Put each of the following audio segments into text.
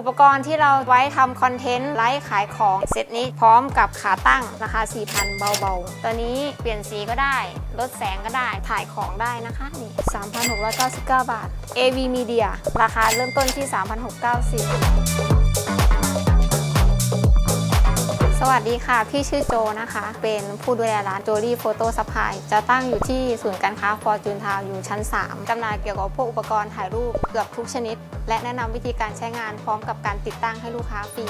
อุปกรณ์ที่เราไว้ทำคอนเทนต์ไลฟ์ขายของเซตนี้พร้อมกับขาตั้งราคา 4,000 เบาๆ ตัวนี้เปลี่ยนสีก็ได้ ลดแสงก็ได้ถ่ายของได้นะคะนี่3,699 บาท AV Media ราคาเริ่มต้นที่ 3,690 สวัสดีค่ะ พี่ชื่อโจนะคะ เป็นผู้ดูแลร้านโจลี่โฟโต้ซัพพลายจะตั้งอยู่ที่ศูนย์การค้าฟอร์จูนทาวอยู่ชั้น 3จำหน่ายเกี่ยวกับพวกอุปกรณ์ถ่ายรูปเกือบทุกชนิด และแนะนำวิธีการใช้งานพร้อมกับการติดตั้งให้ลูกค้าฟรี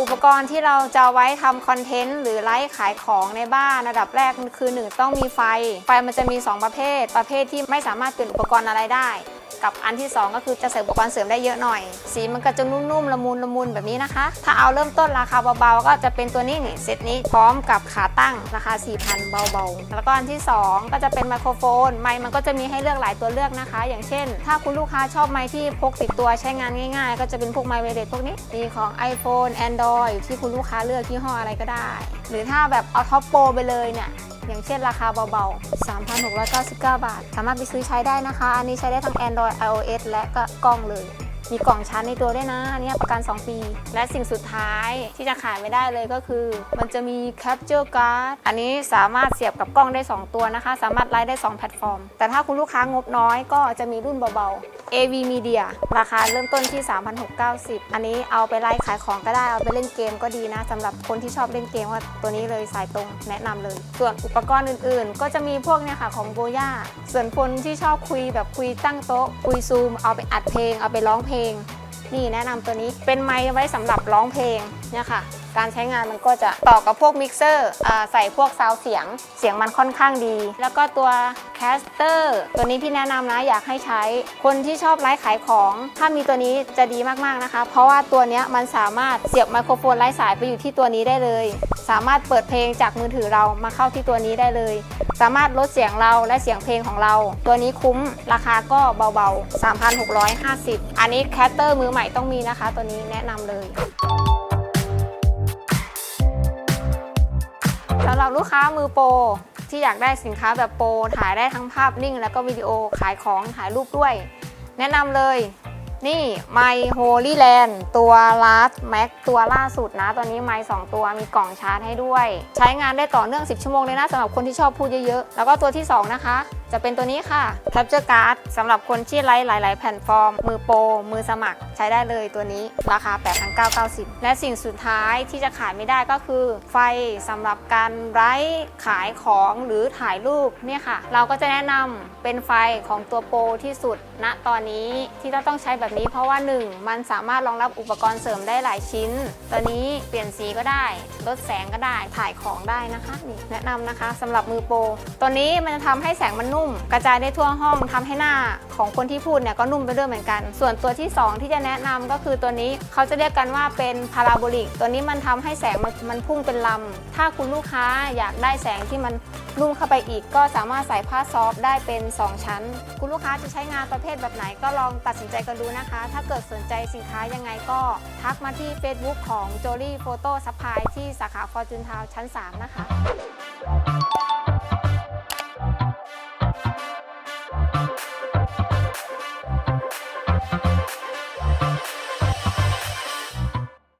อุปกรณ์ที่เราจะไว้ทำคอนเทนต์หรือไลฟ์ขายของในบ้านระดับแรกคือ 1 ต้องมีไฟ ไฟมันจะมี 2 ประเภท ประเภทที่ไม่สามารถเปลี่ยนอุปกรณ์อะไรได้กับอันที่ 2 ก็คือจะใส่อุปกรณ์เสริมได้เยอะหน่อย สีมันก็จะนุ่มๆละมุนละมุนแบบนี้นะคะ ถ้าเอาเริ่มต้นราคาเบาๆ ก็จะเป็นตัวนี้นี่เซตนี้พร้อมกับขาตั้งราคา 4,000 เบาๆ แล้วก็อันที่ 2 ก็จะเป็นไมโครโฟน ไมค์มันก็จะมีให้เลือกหลายตัวเลือกนะคะ อย่างเช่น ถ้าคุณลูกค้าชอบไมค์ที่พกติดตัวใช้งานง่ายๆ ก็จะเป็นพวกไมค์เวเดตพวกนี้มีของ iPhone Android อยที่คุณลูกค้าเลือกยี่ห้ออะไรก็ได้ หรือถ้าแบบเอาท็อปโปรไปเลยเนี่ยอย่างเช่นราคาเบาๆ 3,699 บาท สามารถไปซื้อใช้ได้นะคะ อันนี้ใช้ได้ทั้ง Android iOS และก็กล้องเลย มีกล่องชาร์จในตัวด้วยนะ อันนี้ประกัน 2 ปี และสิ่งสุดท้ายที่จะขายไม่ได้เลยก็คือ มันจะมี Capture Card อันนี้สามารถเสียบกับกล้องได้ 2 ตัวนะคะ สามารถไลฟ์ได้ 2 แพลตฟอร์ม แต่ถ้าคุณลูกค้างบน้อยก็จะมีรุ่นเบาๆ AV Media ราคาเริ่มต้นที่ 3,690 อันนี้เอาไปไลฟ์ขายของก็ได้ เอาไปเล่นเกมก็ดีนะสำหรับคนที่ชอบเล่นเกมว่าตัวนี้เลยสายตรงแนะนำเลย ส่วนอุปกรณ์อื่นๆ ก็จะมีพวกเนี่ยค่ะของโบย่าส่วนคนที่ชอบคุยแบบคุยตั้งโต๊ะ คุยซูม เอาไปอัดเพลง เอาไปร้องเพลง นี่แนะนำตัวนี้เป็นไมค์ไว้สำหรับร้องเพลงเนี่ยค่ะ การใช้งานมันก็จะต่อกับพวกมิกเซอร์ใส่พวกซาวเสียง เสียงมันค่อนข้างดี แล้วก็ตัวแคสเตอร์ตัวนี้พี่แนะนำนะอยากให้ใช้ คนที่ชอบไลฟ์ขายของ ถ้ามีตัวนี้จะดีมากๆนะคะ เพราะว่าตัวนี้มันสามารถเสียบไมโครโฟนไร้สายไปอยู่ที่ตัวนี้ได้เลย สามารถเปิดเพลงจากมือถือเรามาเข้าที่ตัวนี้ได้เลย สามารถลดเสียงเราและเสียงเพลงของเรา ตัวนี้คุ้มราคาก็เบาๆ 3,650 อันนี้แคสเตอร์มือใหม่ต้องมีนะคะ ตัวนี้แนะนำเลยำหรับลูกค้ามือโปรที่อยากได้สินค้าแบบโปรถ่ายได้ทั้งภาพนิ่ง แล้วก็วิดีโอขายของถ่ายรูปด้วย แนะนำเลย นี่ไมโฮลี่แลนตัว Last Max ตัวล่าสุดนะ ตัวนี้ไมค์2ตัวมีกล่องชาร์จให้ด้วย ใช้งานได้ต่อเนื่อง 10 ชั่วโมงเลยนะสำหรับคนที่ชอบพูดเยอะๆ แล้วก็ตัวที่ 2 นะคะ จะเป็นตัวนี้ค่ะ Capture Card สำหรับคนที่ไลฟ์หลาย ๆ แพลตฟอร์ม มือโปร มือสมัครใช้ได้เลยตัวนี้ราคา 8,990 และสิ่งสุดท้ายที่จะขายไม่ได้ก็คือ ไฟสำหรับการไลฟ์ขายของหรือถ่ายรูปเนี่ยค่ะ เราก็จะแนะนำเป็นไฟของตัวโปรที่สุดณตอนนี้ที่เราต้องใช้แบบนี้เพราะว่า 1 มันสามารถรองรับอุปกรณ์เสริมได้หลายชิ้น ตัวนี้เปลี่ยนสีก็ได้ ลดแสงก็ได้ถ่ายของได้นะคะนี่แนะนำนะคะสำหรับมือโปรตัวนี้มันจะทำให้แสงมันนุ่ม กระจายได้ทั่วห้องทำให้หน้าของคนที่พูดเนี่ยก็นุ่มไปด้วยเหมือนกัน ส่วนตัวที่ 2 ที่จะแนะนำก็คือตัวนี้เขาจะเรียกกันว่าเป็นพาราโบลิก ตัวนี้มันทำให้แสงมันมันพุ่งเป็นลำถ้าคุณลูกค้าอยากได้แสงที่มันนุ่มเข้าไปอีกก็สามารถใส่ผ้าซอฟได้เป็น 2 ชั้น คุณลูกค้าจะใช้งานประเภทแบบไหนก็ลองตัดสินใจกันดูนะคะ ถ้าเกิดสนใจสินค้ายังไงก็ทักมาที่ Facebook ของ j o l i e Photo Supply ที่สาขาฟอร์จูนทาวชั้น 3 นะคะ